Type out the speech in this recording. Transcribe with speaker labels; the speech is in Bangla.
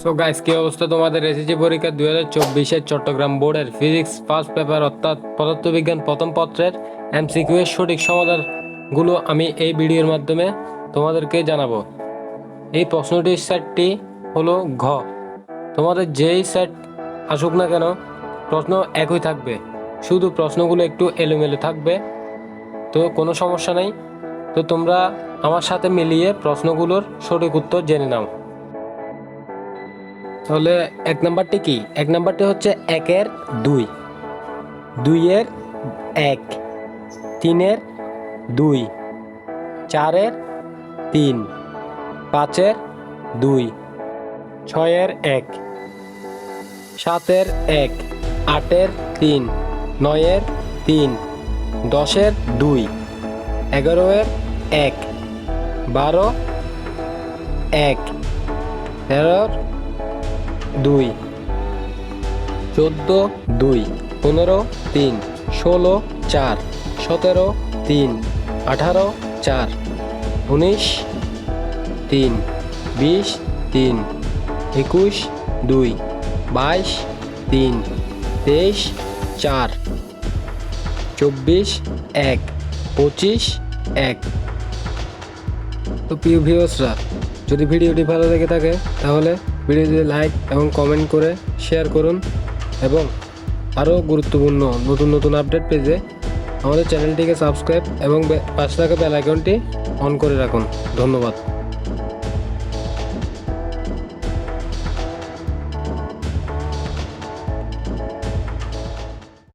Speaker 1: সো গাইস কি অবস্থা তোমাদের? এসএসসি পরীক্ষা দুই হাজার চব্বিশের চট্টগ্রাম বোর্ডের ফিজিক্স ফার্স্ট পেপার অর্থাৎ পদার্থবিজ্ঞান প্রথম পত্রের এমসিকিউ এর সঠিক সমাধানগুলো আমি এই ভিডিওর মাধ্যমে তোমাদেরকে জানাব। এই প্রশ্নটির সেটটি হলো ঘ। তোমাদের যেই সেট আসুক না কেন, প্রশ্ন একই থাকবে। শুধু প্রশ্নগুলো একটু এলোমেলো থাকবে, তো কোনো সমস্যা নেই। তো তোমরা আমার সাথে মিলিয়ে প্রশ্নগুলোর সঠিক উত্তর জেনে নাও। তাহলে এক নাম্বারটি কি? এক নাম্বারটি হচ্ছে একের দুই। দুইয়ের এক, তিনের দুই, চারের তিন, পাঁচের দুই, ছয়ের এক, সাতের এক, আটের তিন, নয়ের তিন, দশের দুই, এগারোয়ের এক, বারো, এক, তেরোর দুই। চোদ্দ, দুই। পনেরো, তিন। ষোলো, চার। সতেরো, তিন। আঠারো, চার। উনিশ, তিন। বিশ, তিন। একুশ, দুই। বাইশ, তিন। তেইশ, চার। চব্বিশ, এক। পঁচিশ, এক। তো প্রিয় ভিউসরা যদি ভিডিওটি ভালো লেগে থাকে, তাহলে ভিডিওটি লাইক এবং কমেন্ট করে শেয়ার করুন এবং আরও গুরুত্বপূর্ণ নতুন নতুন আপডেট পেতে আমাদের চ্যানেলটিকে সাবস্ক্রাইব এবং পাশে থাকা বেল আইকনটি অন করে রাখুন। ধন্যবাদ।